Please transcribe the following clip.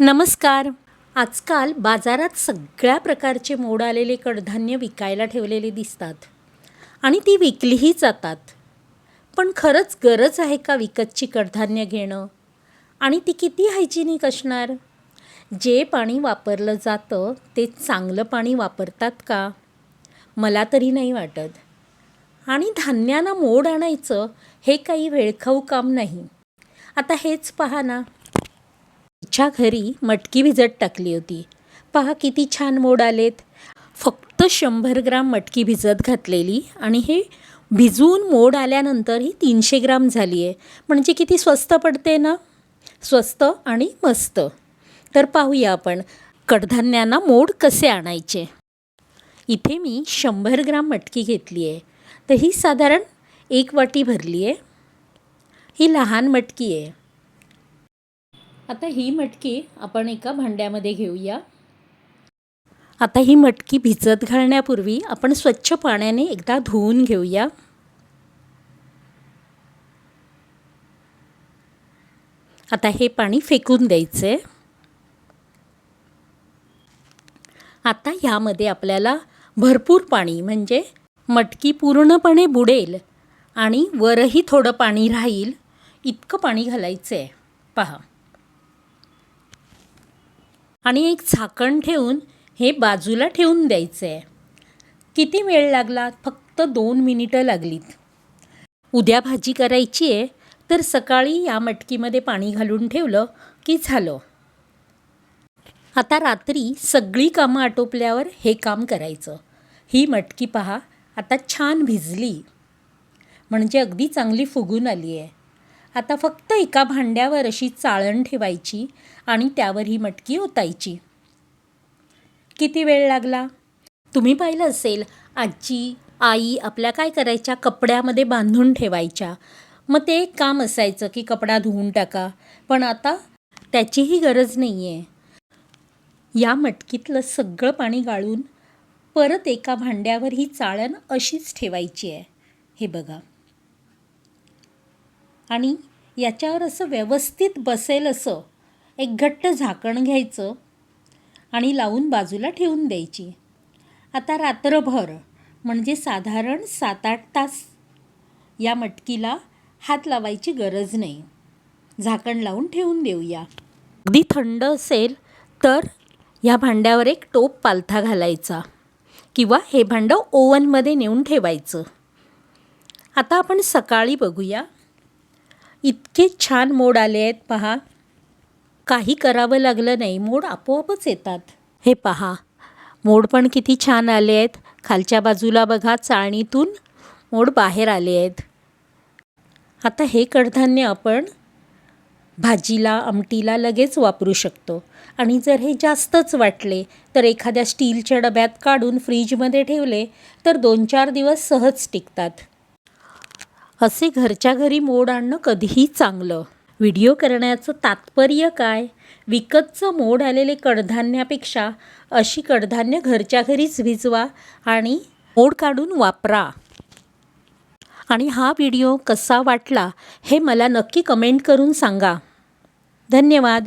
नमस्कार. आजकाल बाजारात सगळ्या प्रकारचे मोड आलेले कडधान्य विकायला ठेवलेले दिसतात आणि ती विकलीही जातात. पण खरंच गरज आहे का विकतची कडधान्य घेणं? आणि ती किती हायजिनिक असणार? जे पाणी वापरलं जातं ते चांगलं पाणी वापरतात का? मला तरी नाही वाटत. आणि धान्यांना मोड आणायचं हे काही वेळखाऊ काम नाही. आता हेच पहा ना. आमच्या घरी मटकी भिजत टाकली होती. पहा किती छान मोड आलेत. फक्त शंभर ग्राम मटकी भिजत घातलेली आणि हे भिजून मोड आल्यानंतर ही तीनशे ग्राम झाली आहे म्हणजे किती स्वस्त पडते ना? स्वस्त आणि मस्त. तर पाहूया आपण कडधान्यांना मोड कसे आणायचे. इथे मी शंभर ग्राम मटकी घेतली आहे तर ही साधारण एक वाटी भरली आहे ही लहान मटकी आहे आता ही मटकी आपण एका भांड्यामध्ये घेऊया. आता ही मटकी भिजत घालण्यापूर्वी आपण स्वच्छ पाण्याने एकदा धुवून घेऊया. आता हे पाणी फेकून द्यायचं. आहे आता ह्यामध्ये आपल्याला भरपूर पाणी म्हणजे मटकी पूर्णपणे बुडेल आणि वरही थोडं पाणी राहील इतकं पाणी घालायचं आहे पहा. आणि एक झाकण ठेवून हे बाजूला ठेवून द्यायचं आहे किती वेळ लागला? फक्त दोन मिनिटं लागलीत. उद्या भाजी करायची आहे तर सकाळी या मटकीमध्ये पाणी घालून ठेवलं की झालं. आता रात्री सगळी कामं आटोपल्यावर हे काम करायचं. ही मटकी पहा आता छान भिजली. म्हणजे अगदी चांगली फुगून आली आहे आता फक्त एका भांड्यावर अशी चाळण ठेवायची आणि त्यावर ही मटकी ओतायची. किती वेळ लागला? तुम्ही पाहिलं असेल आजी आई आपल्या काय करायच्या? कपड्यामध्ये बांधून ठेवायच्या. मग ते एक काम असायचं की कपडा धुवून टाका. पण आता त्याचीही गरज नाही आहे या मटकीतलं सगळं पाणी गाळून परत एका भांड्यावर ही चाळण अशीच ठेवायची आहे. हे बघा. आणि याच्यावर असं व्यवस्थित बसेल असं एक घट्ट झाकण घ्यायचं आणि लावून बाजूला ठेवून द्यायची. आता रात्रभर म्हणजे साधारण सात आठ तास या मटकीला हात लावायची गरज नाही. झाकण लावून ठेवून देऊया. अगदी थंड असेल तर ह्या भांड्यावर एक टोप पालथा घालायचा किंवा हे भांडं ओव्हनमध्ये नेऊन ठेवायचं. आता आपण सकाळी बघूया इतके छान मोड आले आहेत पहा. काही करावं लागलं नाही मोड आपोआपच येतात. हे पहा मोड पण किती छान आले आहेत. खालच्या बाजूला बघा चाळणीतून मोड बाहेर आले आहेत. आता हे कडधान्य आपण भाजीला आमटीला लगेच वापरू शकतो. आणि जर हे जास्तच वाटले तर एखाद्या स्टीलच्या डब्यात काढून फ्रीजमध्ये ठेवले तर दोन चार दिवस सहज टिकतात. असे घरच्या घरी मोड आणणं कधीही चांगलं. व्हिडिओ करण्याचं तात्पर्य काय? विकतचं मोड आलेले कडधान्यापेक्षा अशी कडधान्य घरच्या घरीच भिजवा आणि मोड काढून वापरा. आणि हा व्हिडिओ कसा वाटला हे मला नक्की कमेंट करून सांगा. धन्यवाद.